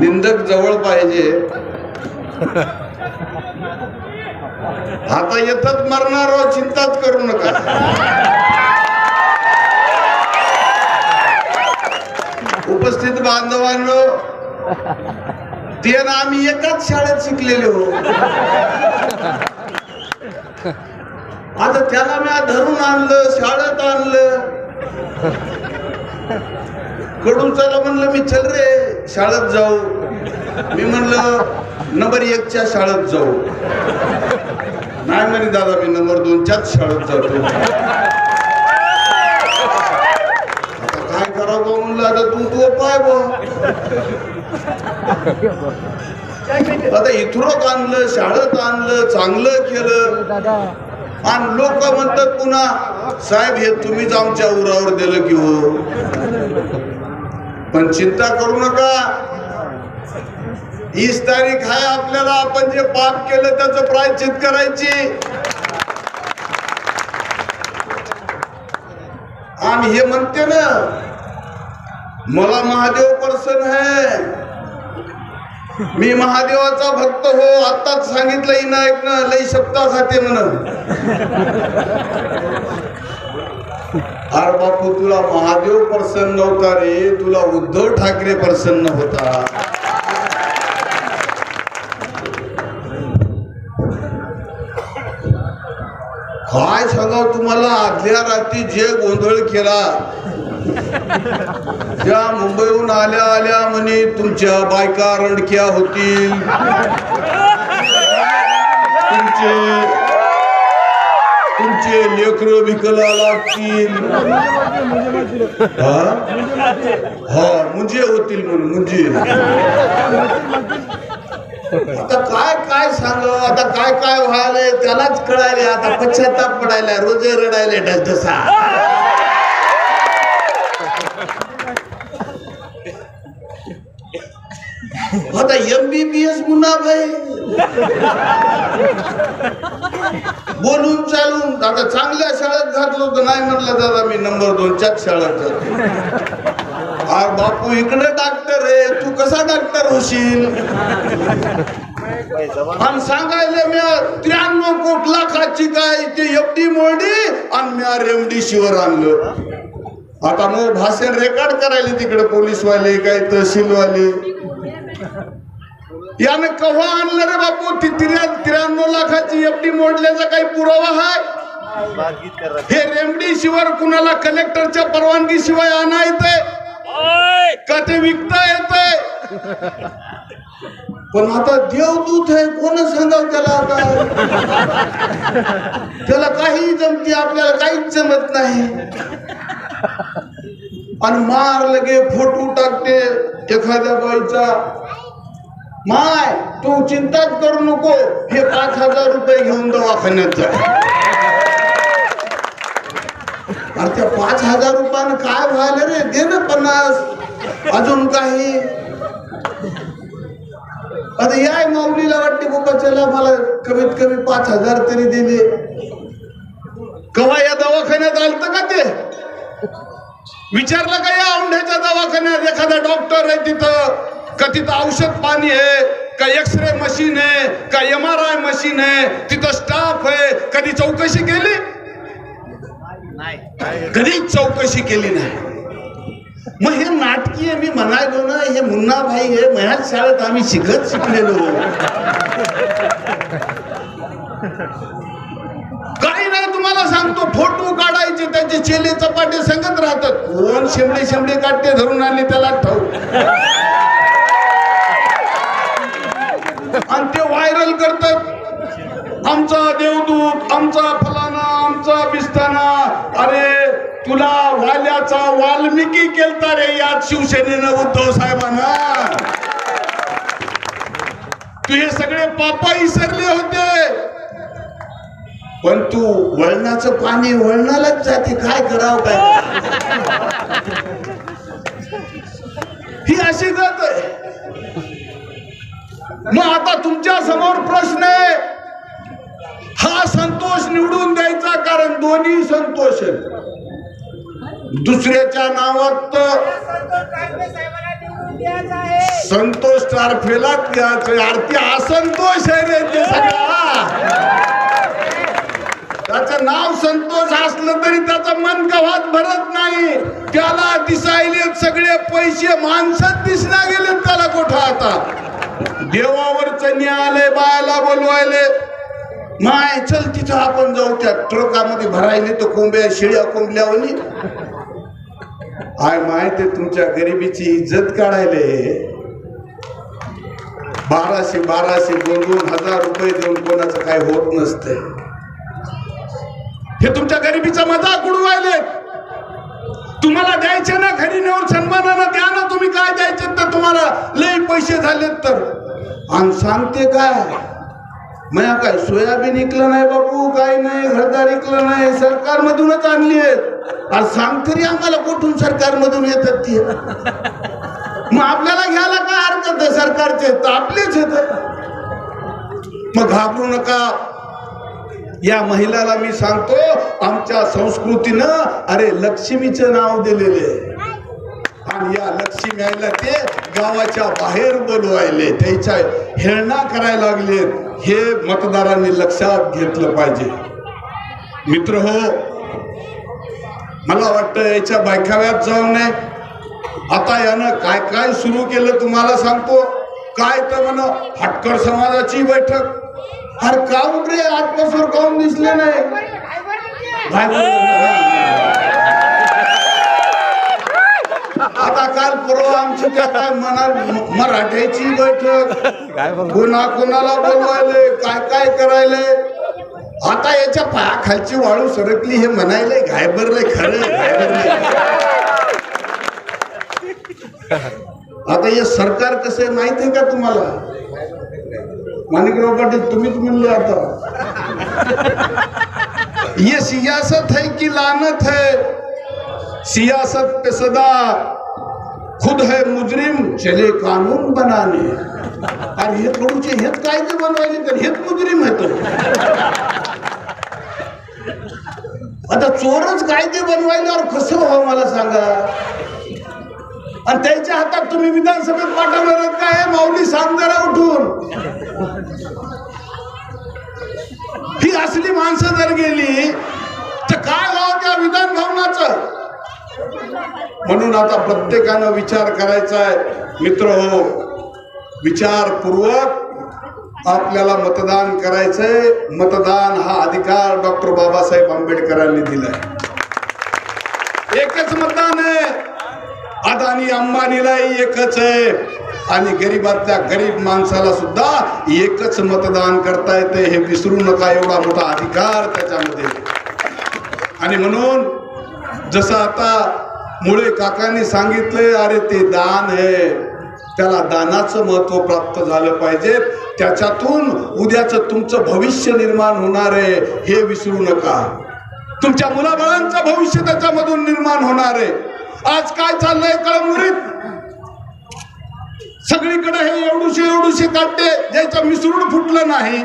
निंदक जवळ पाहिजे. आता येतात मरणार चिंताच करू नका. उपस्थित बांधवांनो ते ना आम्ही एकाच शाळेत शिकलेले. हो आता त्याला मी धरून आणलं शाळेत आणलं. कडून चला म्हणलं मी चल रे शाळेत जाऊ. मी म्हणलं नंबर एकच्या शाळेत जाऊ. नाही म्हणे दादा मी नंबर दोनच्याच शाळेत जातो. आता काय करावं म्हणलं आता तू तू पाय बा. आता इथुरक आणलं शाळेत आणलं चांगलं केलं. आणि लोक म्हणतात पुन्हा साहेब हे तुम्हीच आमच्या उरावर दिलं की हो. पण चिंता करू नका. हीच तारीख आहे आपल्याला. आपण जे पाप केलं त्याचं प्रायचित करायची. आणि हे म्हणते ना मला महादेव पर्सन है मी महादेवाचा भक्त हो. आताच सांगितलं ना एक ना लई शब्दा खाते म्हण अरे बापू तुला महादेव प्रसन्न होता रे तुला उद्धव ठाकरे प्रसन्न होता. काय सांगाव तुम्हाला? आदल्या रात्री जे गोंधळ केला त्या मुंबईहून आल्या आल्या म्हणे तुमच्या बायका रडक्या होतील. तुमचे तुमचे लेकर विकला लागतील. हा? मुंजे होतील म्हणून मुंजे. आता काय काय सांग आता काय काय व्हायलंय त्यालाच कळायले आता पश्चाताप पडायला रोजे रडायले डसा आता एमबीबीएस मुन्ना भाई. बोलून चालून. आता चांगल्या शाळेत घातलं होतं नाही म्हटलं दादा मी नंबर दोनच्याच शाळेत जातो. अरे बापू इकडे डॉक्टर आहे. तू कसा डॉक्टर होशील? आणि सांगायला मी त्र्याण्णव कोट लाखाची काय ते एफडी मोडी आणि मी रेमडी शिवर आणलं. आता मग भाषण रेकॉर्ड करायला तिकडे पोलीसवाले काय तहसीलवाले. याने केव्हा आणलं रे बापू? ती त्र्या त्र्याण्णव लाखाची एफडी मोडल्याचा काही पुरावा आहे हे रेमडी शिवर कुणाला कलेक्टरच्या परवानगी शिवाय आणा येते का ते विकता येते पण आता देवदूत आहे कोण सांगाव त्याला आता? त्याला काही जमते आपल्याला काहीच जमत नाही. आणि मार लगे फोटो टाकते एखाद्या बाईचा. माय तू चिंताच करू नको. हे पाच हजार रुपये घेऊन दवाखान्यात जा. अरे त्या पाच हजार रुपयानं काय व्हायला रे? दे ना पन्नास. अजून काही. आता याय माऊलीला वाटते बाबा चला मला कमीत कमी पाच हजार तरी दिले. कवा या दवाखान्यात आलत का ते? विचारलं का या औंढ्याच्या दवाखान्यात? एखादा डॉक्टर आहे तिथं. का तिथं औषध पाणी आहे का एक्सरे मशीन आहे का एम आर आय मशीन आहे तिथं स्टाफ आहे. कधी चौकशी केली? कधीच चौकशी केली नाही? मग हे नाटकीय मी म्हणायलो ना हे मुन्ना भाई हे मयाच शाळेत आम्ही शिकत शिकलेलो. काही नाही तुम्हाला सांगतो फोटो काढायचे त्याचे चेले चपाटे सांगत राहतात. कोण शिमडे शेमडे काढते धरून आणले त्याला ठाऊ आणि ते व्हायरल करतात. आमचा देवदूत आमचा फलाना आमचा बिस्ताना. अरे तुला वाल्याचा वाल्मिकी केलता रे यात शिवसेनेनं उद्धव साहेबांना. तू हे सगळे पापा विसरले होते. पण तू वळणाचं पाणी वळणालाच जाते. काय करावं काय? ही अशी जात आहे. मग आता तुमच्यासमोर प्रश्न आहे. हा संतोष निवडून द्यायचा कारण दोन्ही संतोष आहे दुसऱ्याच्या नावात संतोष टारफेला त्याचं आरती असंतोष आहे रे ते सगळा. त्याचं नाव संतोष असलं तरी त्याचं मन कवात भरत नाही. त्याला दिसायले सगळे पैसे माणसात दिसला गेले त्याला कुठं आता? देवावरच आले बायाला बोलवायले. माय चल तिथं आपण जाऊ त्या ट्रकामध्ये भरायले तर कोंब्या शिळ्या कोंबल्यावनी आय माहिती तुमच्या गरिबीची इज्जत काढायले. बाराशे बाराशे दोन दोन हजार रुपये देऊन कोणाचं काय होत नसते हे तुमच्या गरिबीचा मजाक उडवायले. तुम्हाला द्यायचे ना घरी नेऊन सन्मानानं द्या ना तुम्ही काय द्यायचे तर तुम्हाला लई पैसे झालेत तर. आणि सांगते काय? मया काय सोयाबीन इकलं नाही बापू काय नाही घरदार इकलं नाही सरकारमधूनच आणली आणि सांगतरी आम्हाला कुठून सरकारमधून येतात ती? मग आपल्याला घ्यायला काय हरकत आहे सरकारचे? तर आपलेच येत मग घाबरू नका. या महिलाला मी सांगतो आमच्या संस्कृतीनं अरे लक्ष्मीचं नाव दिलेले आहे. आणि या लक्ष्मी आईला ते गावाच्या बाहेर बोलवायले. त्याच्या हेळणा करायला लागले. हे मतदारांनी लक्षात घेतलं पाहिजे. मित्र हो मला वाटतं याच्या बायकाव्यात जाऊ नये आता यानं काय काय सुरू केलं तुम्हाला सांगतो. काय तर म्हण हटकर समाजाची बैठक. अरे काऊन रे आजपासून काऊन दिसले नाही? काल परवा आमची काय मना मराठ्याची बैठक. कोणा कोणाला बोलवायले काय काय करायले? आता याच्या पायाखालची वाळू सरकली हे म्हणायले घायबरले खरं घायबरले. आता हे सरकार कसं आहे माहीत आहे का तुम्हाला? माणिकराव पाटील तुम्हीच म्हणले आता. ये सियासत है कि लानत है? सियासत पे सदा खुद है मुजरिम चले कानून बनाने। अरे हे थोडूचे हेच कायदे बनवायचे तर हेच मुजरिम आहे आता चोरच कायदे बनवायल्यावर कसं व्हावं मला सांगा? आणि त्यांच्या हातात तुम्ही विधानसभेत पाठवणार काय माऊली सांगणारा उठून. ही असली माणसं जर गेली तर काय व्हावं त्या विधान भवनाचं? म्हणून आता प्रत्येकानं विचार करायचा आहे. मित्र हो विचारपूर्वक आपल्याला मतदान करायचंय. मतदान हा अधिकार डॉक्टर बाबासाहेब आंबेडकरांनी दिलाय. एकच मतदान आहे. अदानी अंबानीलाही एकच आहे. आणि गरीबातल्या गरीब माणसाला सुद्धा एकच मतदान करता येते हे विसरू नका. एवढा मोठा अधिकार त्याच्यामध्ये. आणि म्हणून जसं आता मुळे काकांनी सांगितले अरे ते दान आहे त्याला दानाचं महत्त्व प्राप्त झालं पाहिजे. त्याच्यातून उद्याचं तुमचं भविष्य निर्माण होणार आहे हे विसरू नका. तुमच्या मुलाबाळांचं भविष्य त्याच्यामधून निर्माण होणार आहे. आज काय चाललंय कळमुरीत सगळीकडे हे एवढूशे एवढूशे काढते ज्याचं मिसळून फुटलं नाही.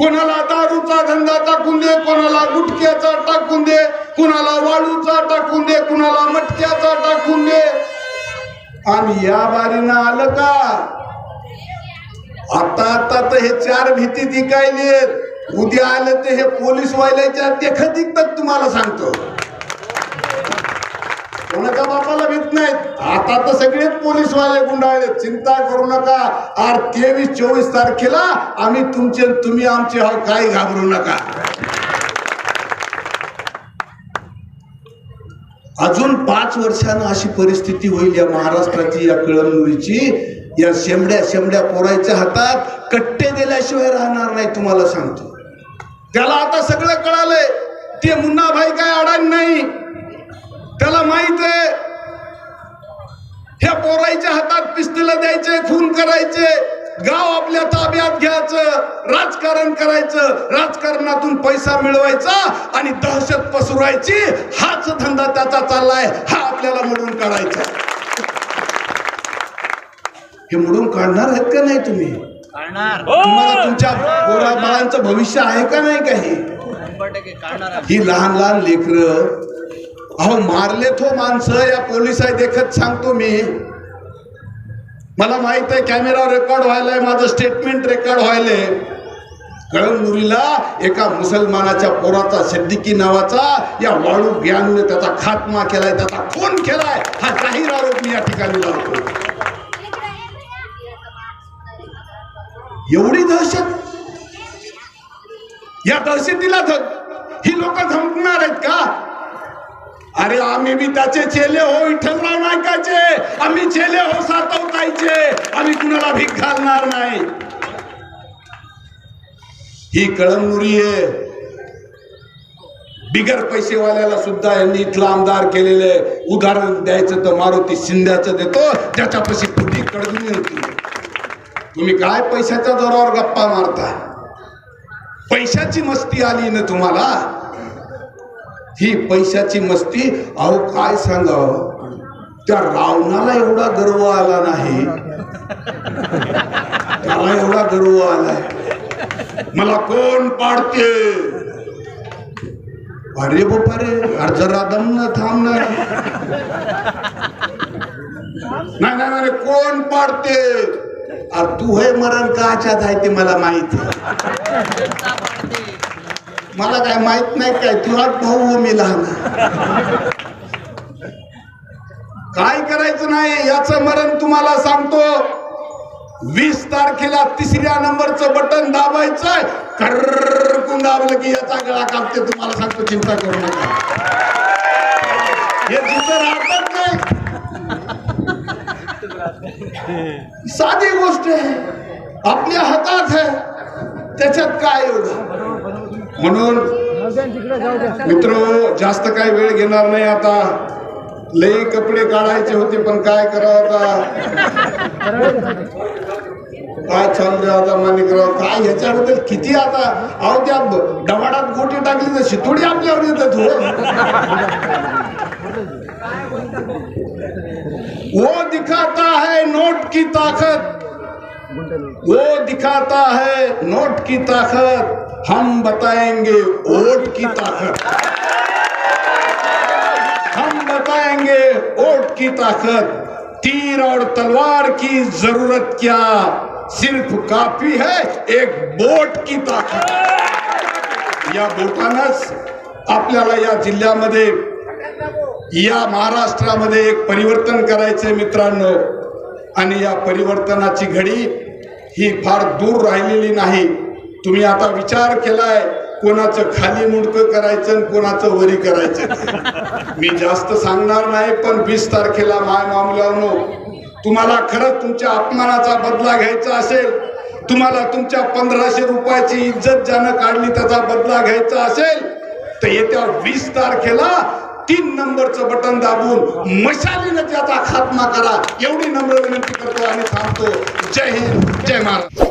कोणाला दारूचा धंदा टाकून दे कोणाला गुटक्याचा टाकून दे कुणाला वाळूचा टाकून दे कुणाला मटक्याचा टाकून दे. आणि या बारीनं आलं का? आता आता तर हे चार भीती दिकायले उद्या आलं ते हे पोलीस वाल्याच्या देखत दिखतात तुम्हाला सांगतो. कोणाच्या बापाला भीत नाहीत? आता तर सगळेच पोलीस वाले गुंडाळले. चिंता करू नका. आर तेवीस चोवीस तारखेला आम्ही तुमचे तुम्ही आमचे काय काही घाबरू नका. अजून पाच वर्षानं अशी परिस्थिती होईल या महाराष्ट्राची या कळमनुरीची. या शेंबड्या शेंबड्या पोरायच्या हातात कट्टे दिल्याशिवाय राहणार नाही तुम्हाला सांगतो. त्याला आता सगळं कळालंय. ते मुन्नाभाई काय अडाण नाही. त्याला माहीत आहे ह्या पोराईच्या हातात पिस्तूल द्यायचे खून करायचे गाव आपल्या ताब्यात घ्यायचं राजकारण करायचं राजकारणातून पैसा मिळवायचा आणि दहशत पसरवायची हाच धंदा त्याचा चाललाय हा आपल्याला मोडून काढायचा. हे मोडून काढणार आहेत का नाही तुम्ही? काढणार. तुम्हाला तुमच्या पोरा बाळांचं भविष्य आहे का नाही काही? ही लहान लहान लेकरं अहो मारले तो माणसं या पोलीस देखत सांगतो मी. मला माहीत आहे कॅमेरा रेकॉर्ड व्हायलाय माझं स्टेटमेंट रेकॉर्ड व्हायलंय. कळमनुरीला एका मुसलमानाच्या पोराचा सिद्दीकी नावाचा या वाळू गँगने त्याचा खात्मा केलाय त्याचा खून केलाय. हा जाहीर आरोप मी या ठिकाणी लावतो. एवढी दहशत? या दहशतीला ध ही लोक धमकणार आहेत का? अरे आम्ही बी त्याचे चेले हो विठ्ठलराव नायकाचे आम्ही चेले हो सातवतायचे आम्ही कुणाला भीक घालणार नाही. ही कळमनुरी आहे. बिगर पैसेवाल्याला सुद्धा यांनी इथला आमदार केलेले उदाहरण द्यायचं तर मारुती शिंद्याचं देतो. ज्याच्यापाशी कुठली कडमी होती? तुम्ही काय पैशाच्या जोरावर गप्पा मारता? पैशाची मस्ती आली ना तुम्हाला? ही पैशाची मस्ती अहो काय सांगावं? त्या रावणाला एवढा गर्व आला नाही. त्याला एवढा गर्व आलाय मला कोण पाडते? अरे बापा रे अर्ज राधम न थांबणार नाही नाही नाही कोण पाडते? अरे तू हे मरण काच्यात आहे ते मला माहिती मला काय माहीत नाही काय तुला भाऊ मी लहान. काय करायचं नाही याचं मरण तुम्हाला सांगतो. वीस तारखेला तिसऱ्या नंबरचं बटन दाबायचं कर्रकून दाबलं की याचा गळा कापते तुम्हाला सांगतो चिंता करू नका. हे तिथं राहतच नाही साधी गोष्ट आहे. आपल्या हातात आहे. त्याच्यात काय एवढं? म्हणून मित्र जास्त काही वेळ घेणार नाही आता. लई कपडे काढायचे होते पण काय करावं आता? काय चाललंय आता माणिकराव? काय ह्याच्याबद्दल किती आता? अहो त्या डबाडात गोटी टाकली तर शितोडी आपल्यावर येतात हो वो दिखाता है नोट की ताकत. वो दिखाता है नोट की ताकत। हम बताएंगे वोट की ताकत। हम बताएंगे वोट की ताकत। तीर और तलवार की जरूरत क्या? सिर्फ काफी है एक बोट की ताकत। या बोटानंच आपल्याला या जिल्ह्यामध्ये या महाराष्ट्रामध्ये एक परिवर्तन करायचंय मित्रांनो. आणि या परिवर्तनाची घडी ही फार दूर राहिलेली नाही. तुम्ही आता विचार केलाय कोणाचं खाली मुंडकं करायचं आणि कोणाचं वरी करायचं. मी जास्त सांगणार नाही पण वीस तारखेला माय मामल्यानो तुम्हाला खरंच तुमच्या अपमानाचा बदला घ्यायचा असेल तुम्हाला तुमच्या पंधराशे रुपयाची इज्जत ज्यानं काढली त्याचा बदला घ्यायचा असेल तर येत्या वीस तारखेला तीन नंबरचं बटन दाबून मशालीनं त्याचा खात्मा करा. एवढी नम्र विनंती करतो आणि थांबतो जय हिंद जय महाराज